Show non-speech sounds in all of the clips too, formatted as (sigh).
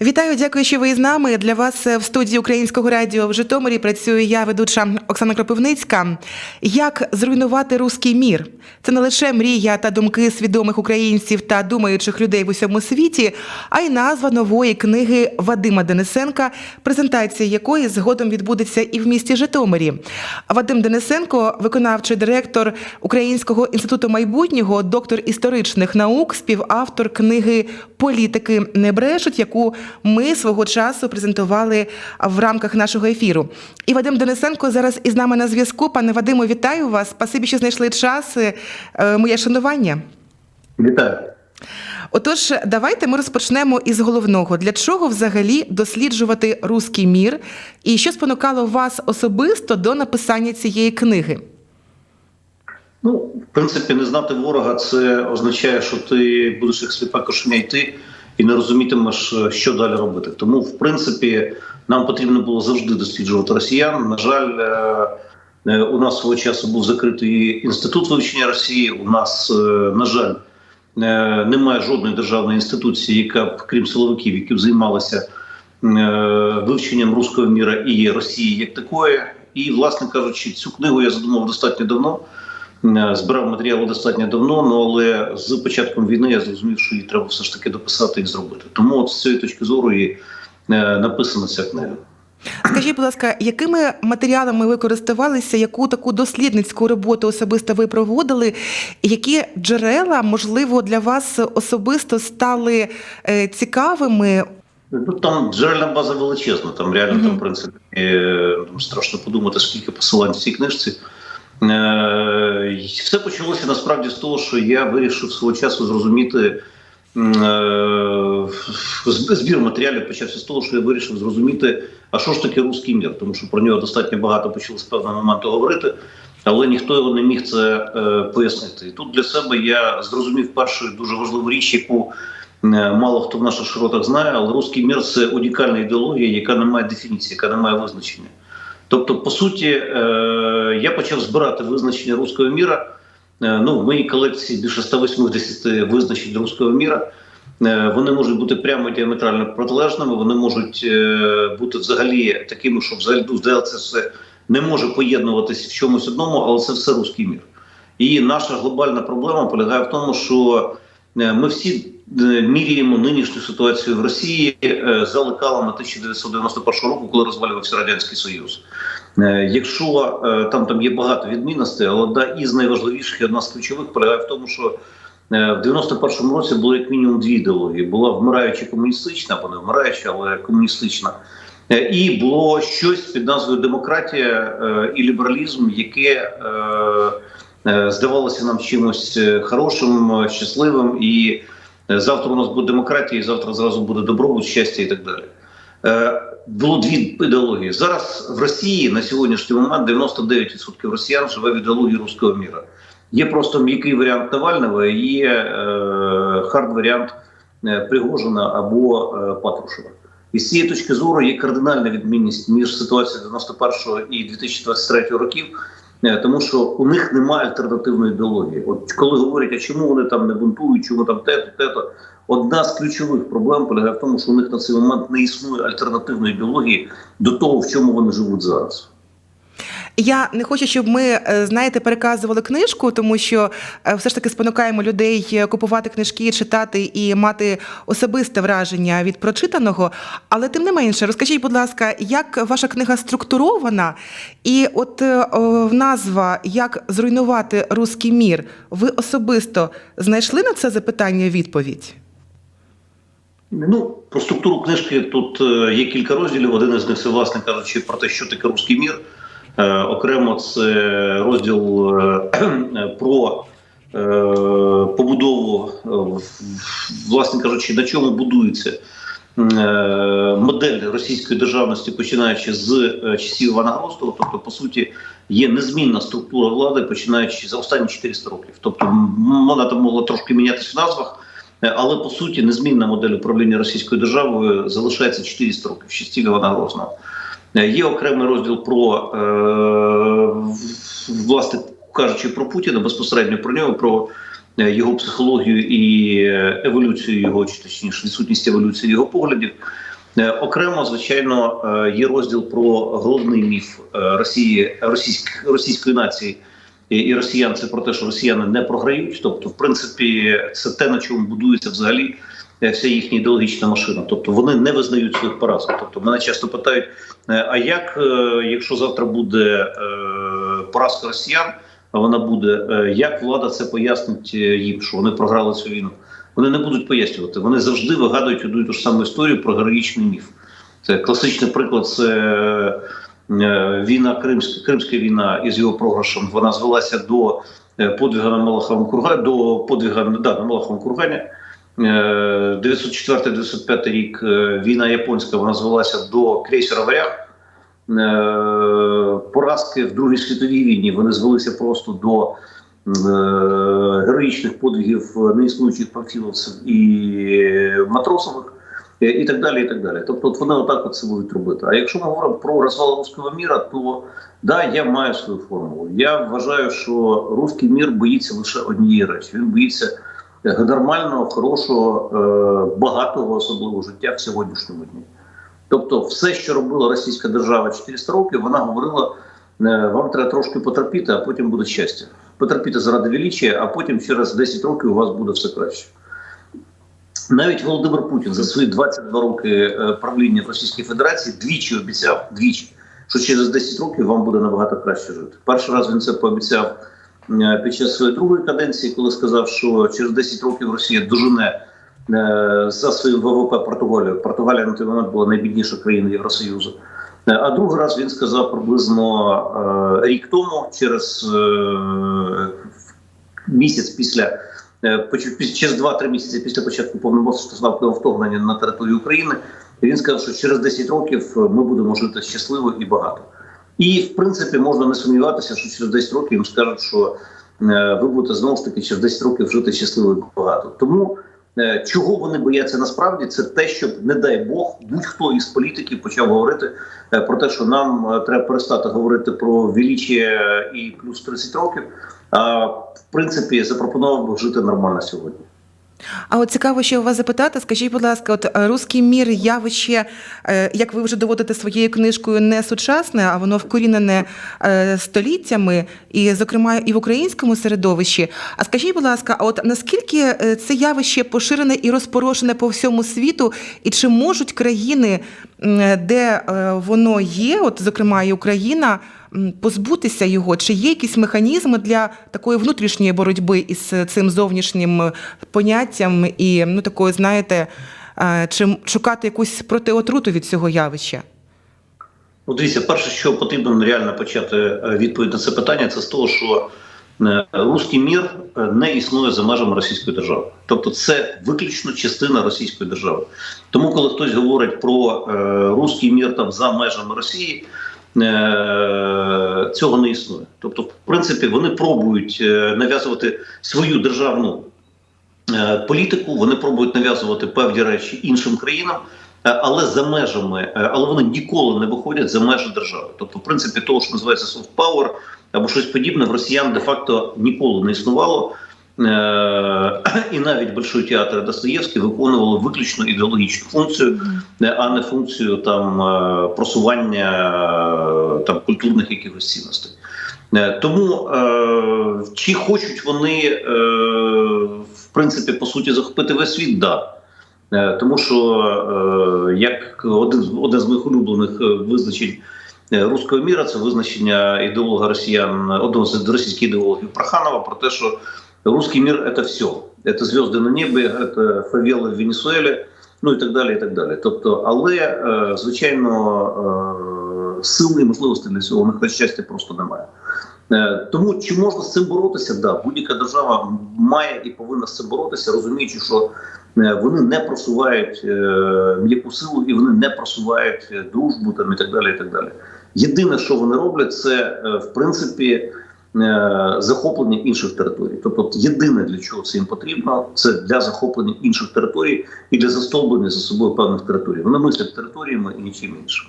Вітаю, дякую, що ви з нами. Для вас е, в студії Українського радіо в Житомирі працюю я, ведуча Оксана Кропивницька. Як зруйнувати руський мір? Це не лише мрія та думки свідомих українців та думаючих людей в усьому світі, а й назва нової книги Вадима Денисенка, презентація якої згодом відбудеться і в місті Житомирі. Вадим Денисенко, виконавчий директор Українського інституту майбутнього, доктор історичних наук, співавтор книги Політики не брешуть, яку ми свого часу презентували в рамках нашого ефіру. І Вадим Денисенко зараз із нами на зв'язку. Пане Вадиму, вітаю вас. Спасибі, що знайшли час. Е, Моє шанування. Вітаю. Отож, давайте ми розпочнемо із головного. Для чого взагалі досліджувати руський мір, і що спонукало вас особисто до написання цієї книги? Ну, в принципі, не знати ворога це означає, що ти будеш як сліпа кошеня йти і не розумітимеш, що далі робити. Тому, в принципі, нам потрібно було завжди досліджувати росіян. На жаль, е, е, у нас свого часу був закритий інститут вивчення Росії. У нас, е, на жаль, е, немає жодної державної інституції, яка б, крім силовиків, які б займалися е, вивченням руського міра і Росії як такої. І, власне кажучи, цю книгу я задумав достатньо давно. Е, Збирав матеріали достатньо давно, ну але з початком війни я зрозумів, що її треба все ж таки дописати і зробити. Тому от з цієї точки зору і е, написана ця книга. Скажіть, будь ласка, якими матеріалами ви користувалися, яку таку дослідницьку роботу особисто ви проводили? Які джерела, можливо, для вас особисто стали е, цікавими? Ну там джерельна база величезна. Там реально Мгм. там в принципі е, страшно подумати, скільки посилань в цій книжці. Все почалося насправді з того, що я вирішив свого часу зрозуміти. е, Збір матеріалів почався з того, що я вирішив зрозуміти, а що ж таке руський мір, тому що про нього достатньо багато почали з певного моменту говорити, але ніхто його не міг це е, пояснити. І тут для себе я зрозумів першу дуже важливу річ, яку е, мало хто в наших широтах знає, але руський мір це унікальна ідеологія, яка не має дефініції, яка не має визначення. Тобто, по суті, е, я почав збирати визначення руського міра. Е, Ну, в моїй колекції більше 180 визначень руського міра. Е, Вони можуть бути прямо діаметрально протилежними, вони можуть бути взагалі такими, що взагалі ну, це все не може поєднуватися в чомусь одному, але це все руський мір. І наша глобальна проблема полягає в тому, що ми всі е, міряємо нинішню ситуацію в Росії е, за лекалами 1991 року, коли розвалювався радянський союз. Е, Якщо е, там там є багато відмінностей, але одна із найважливіших і одна з ключових полягає в тому, що е, в 91-му році було як мінімум дві ідеології: була вмираюча комуністична, або не вмираюча, але комуністична. Е, І було щось під назвою демократія е, і лібералізм, яке е, е, здавалося нам чимось е, хорошим, е, щасливим. І е, завтра у нас буде демократія, і завтра зразу буде добробут, щастя і так далі. Е, Було дві ідеології. Зараз в Росії на сьогоднішній момент 99% росіян живе в ідеології руського міра. Є просто м'який варіант Навального, є е, хард варіант е, Пригожина або е, Патрушева. І з цієї точки зору є кардинальна відмінність між ситуацією 91-го і 2023 років, е, тому що у них немає альтернативної ідеології. От коли говорять, а чому вони там не бунтують, чому там те-то, те-то, одна з ключових проблем полягає в тому, що у них на цей момент не існує альтернативної ідеології до того, в чому вони живуть зараз. Я не хочу, щоб ми, е, знаєте, переказували книжку, тому що е, все ж таки спонукаємо людей е, купувати книжки, читати і мати особисте враження від прочитаного. Але тим не менше, розкажіть, будь ласка, як ваша книга структурована, і от о, назва Як зруйнувати руський мір. Ви особисто знайшли на це запитання відповідь? Ну, про структуру книжки тут є кілька розділів. Один із них це, власне кажучи, про те, що таке руський мір. Е, окремо це розділ е, (clears throat) про е, побудову, власне кажучи, на чому будується модель російської державності, починаючи з часів Івана Грозного. Тобто, по суті, є незмінна структура влади, починаючи за останні 400 років. Тобто, вона там могла трошки мінятися в назвах. Але по суті незмінна модель управління Російською державою залишається 400 років, ще стіль Івана Грозного. Е, Є окремий розділ про е, власне кажучи про Путіна, безпосередньо про нього, про е, його психологію і еволюцію його, чи точніше відсутність еволюції його поглядів. Окремо, звичайно, є розділ про головний міф Росії російськ, російської нації і росіян. Це про те, що росіяни не програють. Тобто, в принципі, це те, на чому будується взагалі е, вся їхня ідеологічна машина. Тобто вони не визнають своїх поразок. Тобто мене часто питають: е, а як, е, якщо завтра буде поразка росіян, вона буде, як влада це пояснить їм, що вони програли цю війну? Вони не будуть пояснювати. Вони завжди вигадують одну і ту ж саму історію про героїчний міф. Це класичний приклад. Це війна Кримська, Кримська війна із його програшем. Вона звелася до подвига на Малаховому кургані, до подвига да, на Малаховому кургані. Е, 904-905 рік е, війна японська вона звелася до крейсера Варяг. Е, Поразки в Другій світовій війні вони звелися просто до е, героїчних подвигів неіснуючих памфіловців і матросових, е, і так далі. і так далі. Тобто от вони отак от це будуть робити. А якщо ми говоримо про розвал руського міра, то да, я маю свою формулу. Я вважаю, що руський мір боїться лише однієї речі. Він боїться нормального, хорошого, е, багатого особливого життя в сьогоднішньому дні. Тобто, все, що робила російська держава 400 років, вона говорила: е, вам треба трошки потерпіти, а потім буде щастя. Потерпіти заради величия, а потім через 10 років у вас буде все краще. Навіть Володимир Путін за свої 22 роки е, правління в Російській Федерації двічі обіцяв, двічі, що через 10 років вам буде набагато краще жити. Перший раз він це пообіцяв під час своєї другої каденції, коли сказав, що через 10 років Росія дожене е, за своїм ВВП Португалію. Португалія на той момент була найбідніша країна Євросоюзу. Е, А другий раз він сказав приблизно е, рік тому, через е, місяць після е, через 2-3 місяці після початку повномасштабного вторгнення на територію України. Він сказав, що через 10 років е, ми будемо жити щасливо і багато. І в принципі можна не сумніватися, що через 10 років їм скажуть, що е, ви будете знову ж таки через 10 років жити щасливо і багато. Тому е, чого вони бояться насправді, це те, щоб, не дай Бог, будь-хто із політиків почав говорити е, про те, що нам треба перестати говорити про величие і плюс 30 років. А в принципі запропонував би жити нормально сьогодні. А от цікаво ще у вас запитати, скажіть, будь ласка, от е, руський мір явище, е, як ви вже доводите своєю книжкою, не сучасне, а воно вкорінене е, століттями, і, зокрема, і в українському середовищі. А скажіть, будь ласка, от наскільки це явище поширене і розпорошене по всьому світу, і чи можуть країни, де воно є, от зокрема і Україна, позбутися його? Чи є якісь механізми для такої внутрішньої боротьби із цим зовнішнім е, поняттям і ну такою, знаєте, е, чи шукати якусь протиотруту від цього явища? Ну, дивіться, перше, що потрібно реально почати е, відповідь на це питання, це з того, що е, руський мір е, не існує за межами Російської держави. Тобто, це виключно частина Російської держави. Тому, коли хтось говорить про е, руський мір там за межами Росії. Е, Цього не існує. Тобто, в принципі, вони пробують е, нав'язувати свою державну е, політику, вони пробують нав'язувати певні речі іншим країнам, але за межами, але вони ніколи не виходять за межі держави. Тобто, в принципі, того, що називається soft power або щось подібне, в росіян де-факто ніколи не існувало. (clears throat) І навіть Большой театр Достоєвський виконували виключно ідеологічну функцію, е, а не функцію там е, просування там культурних якихось цінностей. Тому чи хочуть вони в принципі по суті захопити весь світ? Да. Е, Тому що е, як один, з- одне з моїх улюблених е, визначень руського міра, це визначення ідеолога росіян, одного з російських ідеологів Проханова про те, що русский мир це все. Це зв'язки на небі, це фавели в Венесуелі, ну і так далі. і так далі. Тобто, але е, звичайно е, сили і можливостей для цього на щастя просто немає. Е, Тому чи можна з цим боротися? Да, будь-яка держава має і повинна з цим боротися, розуміючи, що вони не просувають м'яку силу і вони не просувають дружбу там і так далі. І так далі. Єдине, що вони роблять, це в принципі захоплення інших територій. Тобто, єдине для чого це їм потрібно, це для захоплення інших територій і для застовблення за собою певних територій. Вони мислять територіями і нічим іншим.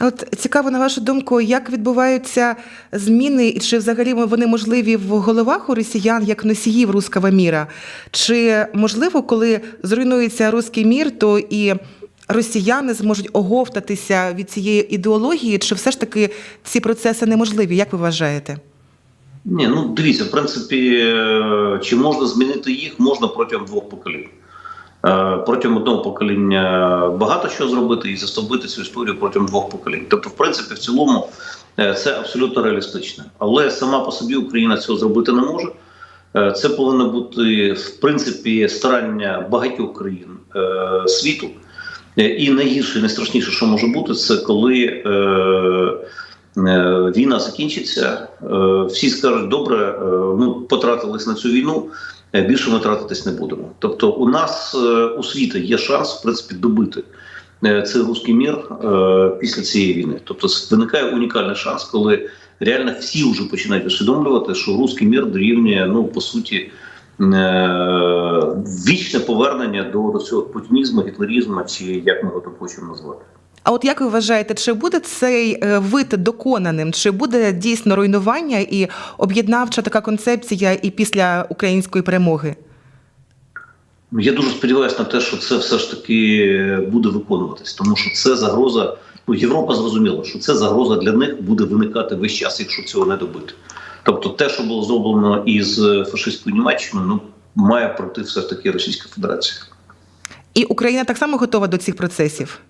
От цікаво, на вашу думку, як відбуваються зміни, і чи взагалі вони можливі в головах у росіян як носіїв руского міра? Чи можливо, коли зруйнується руський мір, то і росіяни зможуть оговтатися від цієї ідеології, чи все ж таки ці процеси неможливі? Як ви вважаєте? Ні, ну дивіться, в принципі, е, чи можна змінити їх, можна протягом двох поколінь. Е, Протягом одного покоління багато що зробити і застовбити цю історію протягом двох поколінь. Тобто, в принципі, в цілому е, це абсолютно реалістично. Але сама по собі Україна цього зробити не може. Це повинно бути в принципі старання багатьох країн світу. І найгірше, найстрашніше, що може бути, це коли війна закінчиться. Е, всі скажуть, добре, е, ми потратились на цю війну, е, більше ми тратитись не будемо. Тобто, у нас у світі є шанс в принципі добити цей руський мір після цієї війни. Тобто, виникає унікальний шанс, коли реально всі вже починають усвідомлювати, що руський мір дорівнює, ну по суті. Вічне повернення до, до цього путінізму, гітлерізму, чи як ми його хочемо назвати. А от як ви вважаєте, чи буде цей е, вид доконаним? Чи буде дійсно руйнування і об'єднавча така концепція і після української перемоги? Я дуже сподіваюся на те, що це все ж таки буде виконуватись, тому що це загроза. Ну, Європа зрозуміла, що це загроза для них буде виникати весь час, якщо цього не добити. Тобто, те, що було зроблено із фашистською Німеччиною, ну має пройти все ж таки Російська Федерація. І Україна так само готова до цих процесів.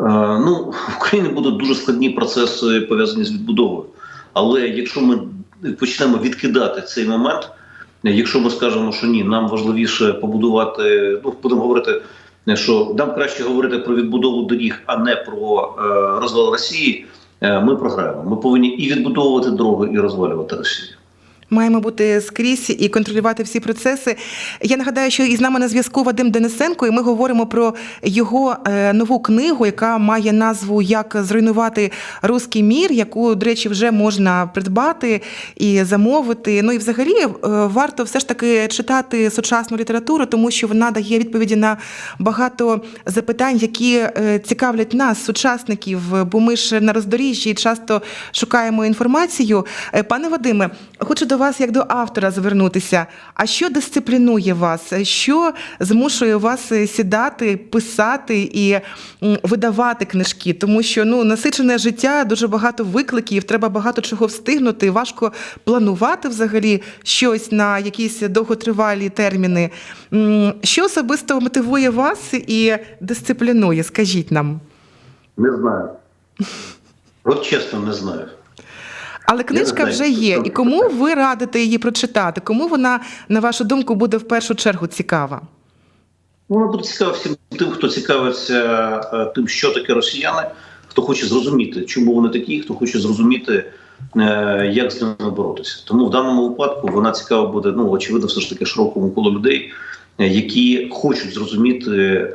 Е, Ну, в Україні будуть дуже складні процеси пов'язані з відбудовою. Але якщо ми почнемо відкидати цей момент, якщо ми скажемо, що ні, нам важливіше побудувати, ну будемо говорити, що нам краще говорити про відбудову доріг, а не про е, розвал Росії, е, ми програємо. Ми повинні і відбудовувати дороги, і розвалювати Росію. Маємо бути скрізь і контролювати всі процеси. Я нагадаю, що із нами на зв'язку Вадим Денисенко, і ми говоримо про його е, нову книгу, яка має назву Як зруйнувати руський мір, яку, до речі, вже можна придбати і замовити. Ну і взагалі е, варто все ж таки читати сучасну літературу, тому що вона дає відповіді на багато запитань, які е, цікавлять нас, сучасників, бо ми ж на роздоріжжі часто шукаємо інформацію. Пане Вадиме, хочу до вас як до автора звернутися. А що дисциплінує вас? Що змушує вас е, сідати, писати і видавати книжки? Тому що ну насичене життя, дуже багато викликів, треба багато чого встигнути. Важко планувати взагалі щось на якісь довготривалі терміни. Що особисто мотивує вас і дисциплінує? Скажіть нам. Не знаю. (laughs) От чесно, не знаю. Але книжка вже є. І кому ви радите її прочитати? Кому вона, на вашу думку, буде в першу чергу цікава? Ну, Вона буде цікава всім тим, хто цікавиться е, тим, що таке росіяни, хто хоче зрозуміти, чому вони такі, хто хоче зрозуміти, е, як з ними боротися. Тому в даному випадку вона цікава буде, ну очевидно, все ж таки широкому колу людей, е, які хочуть зрозуміти,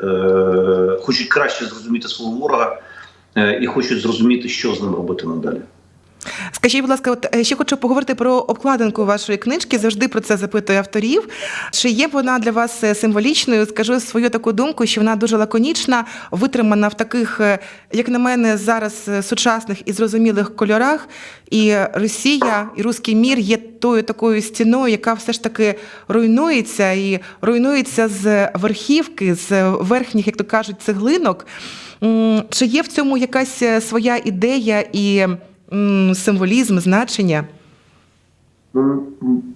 хочуть краще зрозуміти свого ворога і хочуть зрозуміти, що з ним робити надалі. Скажіть, будь ласка, от е, ще хочу поговорити про обкладинку вашої книжки. Завжди про це запитую авторів. Чи є вона для вас е, символічною? Скажу свою таку думку, що вона дуже лаконічна, витримана в таких, е, як на мене, зараз сучасних і зрозумілих кольорах. І Росія і руський мір є тою такою стіною, яка все ж таки руйнується і руйнується з верхівки, з верхніх, як то кажуть, цеглинок. Чи є в цьому якась своя ідея і символізм, значення? Ну,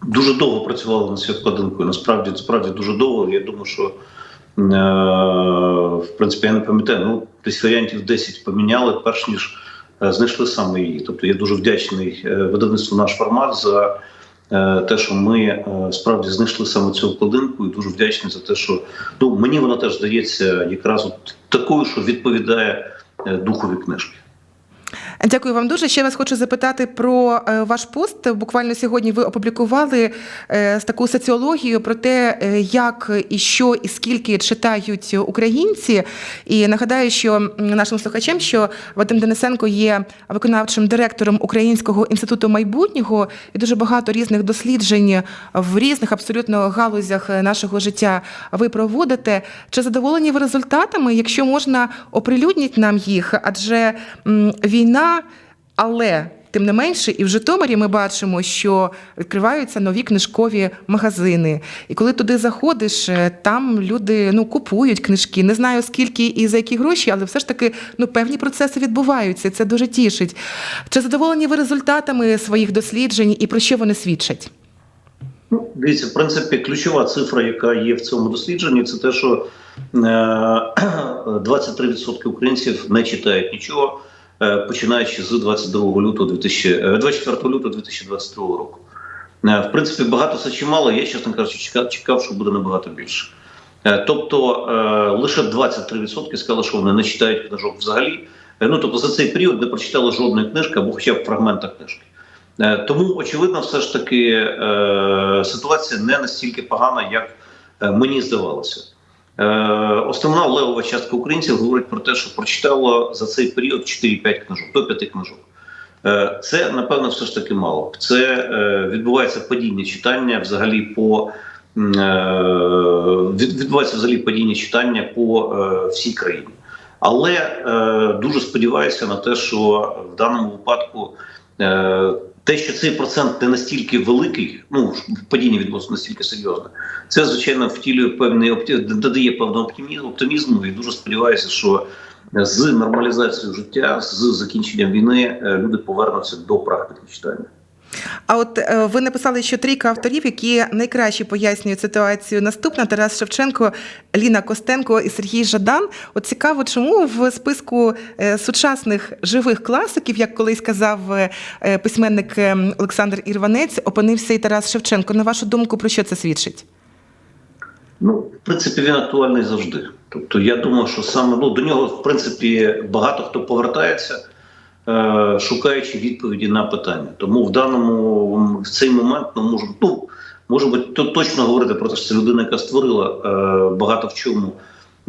дуже довго працювали над цією вкладинкою. Насправді, справді дуже довго. Я думаю, що е, в принципі я не пам'ятаю. Ну, десь варіантів 10 поміняли, перш ніж е, знайшли саме її. Тобто я дуже вдячний е, видавництву наш формат за те, що ми справді знайшли саме цю вкладинку, і дуже вдячний за те, що ну мені вона теж здається якраз от такою, що відповідає духові книжки. Дякую вам дуже. Ще вас хочу запитати про е, ваш пост. Буквально сьогодні ви опублікували е, таку соціологію про те, е, як і що і скільки читають українці. І нагадаю, що нашим слухачам, що Вадим Денисенко є виконавчим директором Українського інституту майбутнього, і дуже багато різних досліджень в різних абсолютно галузях нашого життя ви проводите. Чи задоволені ви результатами? Якщо можна, оприлюдніть нам їх, адже м, але. Тим не менше, і в Житомирі ми бачимо, що відкриваються нові книжкові магазини. І коли туди заходиш, е, там люди ну купують книжки. Не знаю скільки і за які гроші, але все ж таки ну певні процеси відбуваються. Це дуже тішить. Чи задоволені ви результатами своїх досліджень і про що вони свідчать? Ну, дивіться, в принципі, ключова цифра, яка є в цьому дослідженні, це те, що е, (clears throat) 23% українців не читають нічого, е, починаючи з 22 лютого 2000, е, 24 лютого 2022 року. Е, В принципі, багато це чи мало. Я, чесно кажучи, чекав, що буде набагато більше. Е, Тобто е, лише 23% сказали, що вони не читають книжок взагалі. Е, Ну тобто за цей період не прочитали жодної книжки або хоча б фрагмента книжки. Е, Тому очевидно, все ж таки е, ситуація не настільки погана, як е, мені здавалося. Е, Основна левова частка українців говорить про те, що прочитало за цей період 4-5 книжок, до 5 книжок. Е, Це напевно все ж таки мало. Це е, відбувається падіння читання взагалі по відбувається взагалі падіння читання по всій країні. Але дуже сподіваюся на те, що в даному випадку те, що цей процент не настільки великий, ну падіння відносно настільки серйозне, це звичайно втілює певний додає певного оптимізму, оптимізму і дуже сподіваюся, що з нормалізацією життя, з закінченням війни, е, люди повернуться до практики читання. А от е, ви написали, що трійка авторів, які найкраще пояснюють ситуацію. Наступна Тарас Шевченко, Ліна Костенко і Сергій Жадан. От цікаво, чому в списку е, сучасних живих класиків, як колись казав е, письменник Олександр Ірванець, опинився і Тарас Шевченко. На вашу думку, про що це свідчить? Ну, в принципі, він актуальний завжди. Тобто, я думаю, що саме ну, до нього, в принципі, багато хто повертається, шукаючи відповіді на питання. Тому в даному в цей момент ну, можу, ну, може бути то, точно говорити про те, що це людина, яка створила е, багато в чому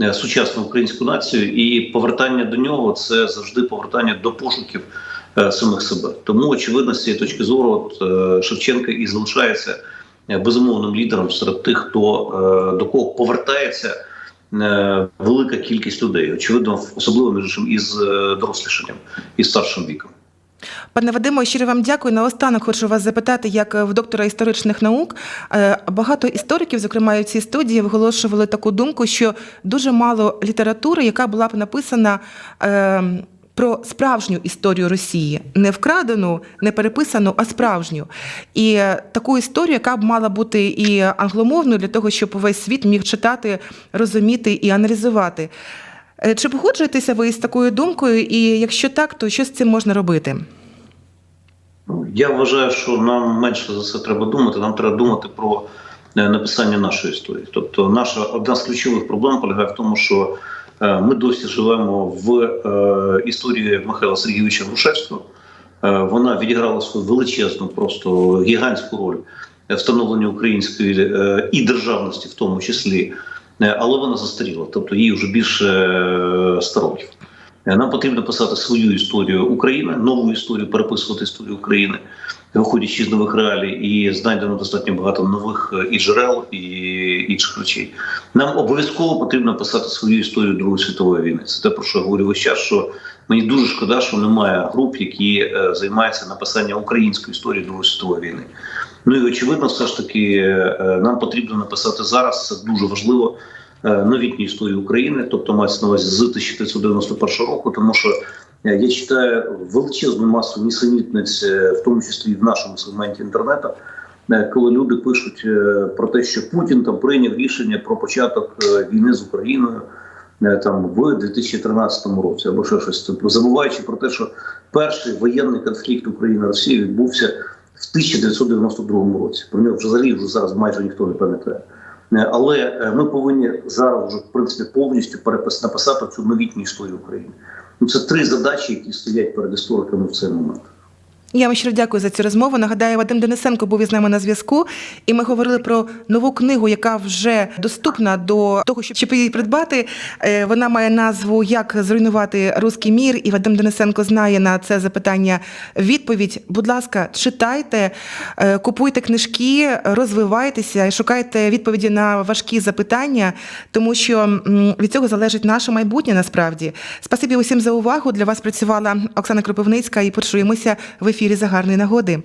е, сучасну українську націю, і повертання до нього це завжди повертання до пошуків е, самих себе. Тому, очевидно, з цієї точки зору, от, е, Шевченка і залишається е, безумовним лідером серед тих, хто е, до кого повертається е, велика кількість людей. Очевидно, особливо між із е, дорослішанням і старшим віком. Пане Вадимо, щиро вам дякую. Наостанок хочу вас запитати, як в доктора історичних наук. Е, Багато істориків, зокрема в цій студії, виголошували таку думку, що дуже мало літератури, яка була б написана. Про справжню історію Росії, не вкрадену, не переписану, а справжню. І е, таку історію, яка б мала бути і англомовною для того, щоб увесь світ міг читати, розуміти і аналізувати. Е, Чи погоджуєтеся ви з такою думкою? І якщо так, то що з цим можна робити? Я вважаю, що нам менше за це треба думати. Нам треба думати про е, написання нашої історії. Тобто, наша одна з ключових проблем полягає в тому, що ми досі живемо в е, історії Михайла Сергійовича Грушевського. Е, Вона відіграла свою величезну, просто гігантську роль в встановленні української е, і державності, в тому числі, Е, але вона застаріла, тобто їй вже більше е, 100 років. Е, Нам потрібно писати свою історію України, нову історію, переписувати історію України, виходячи з нових реалій, і знайдено достатньо багато нових е, і джерел, і інших речей. Нам обов'язково потрібно писати свою історію Другої світової війни. Це те, про що я говорю весь час, що мені дуже шкода, що немає груп, які е, займаються написанням української історії Другої світової війни. Ну і очевидно, все ж таки е, нам потрібно написати зараз. Це дуже важливо новітню історію України, тобто мається на увазі з 1991 року, тому що я читаю величезну масу нісенітниць, е, в тому числі і в нашому сегменті інтернету, е, коли люди пишуть е, про те, що Путін там прийняв рішення про початок е, війни з Україною. е, Там в 2013 році або ще щось Тобто, забуваючи про те, що перший воєнний конфлікт України Росії відбувся в 1992 році. Про нього взагалі вже зараз майже ніхто не пам'ятає. Е, Але е, ми повинні зараз вже в принципі повністю перепис написати цю новітню історію України. Ну, це три задачі, які стоять перед істориками в цей момент. Я вам щиро дякую за цю розмову. Нагадаю, Вадим Денисенко був із нами на зв'язку, і ми говорили про нову книгу, яка вже доступна до того, щоб її придбати. Е, Вона має назву Як зруйнувати руський мір. І Вадим Денисенко знає на це запитання відповідь. Будь ласка, читайте, е, купуйте книжки, розвивайтеся і шукайте відповіді на важкі запитання, тому що від цього залежить наше майбутнє. Насправді, спасибі усім за увагу. Для вас працювала Оксана Кропивницька і почуємося в ефірі за гарної нагоди.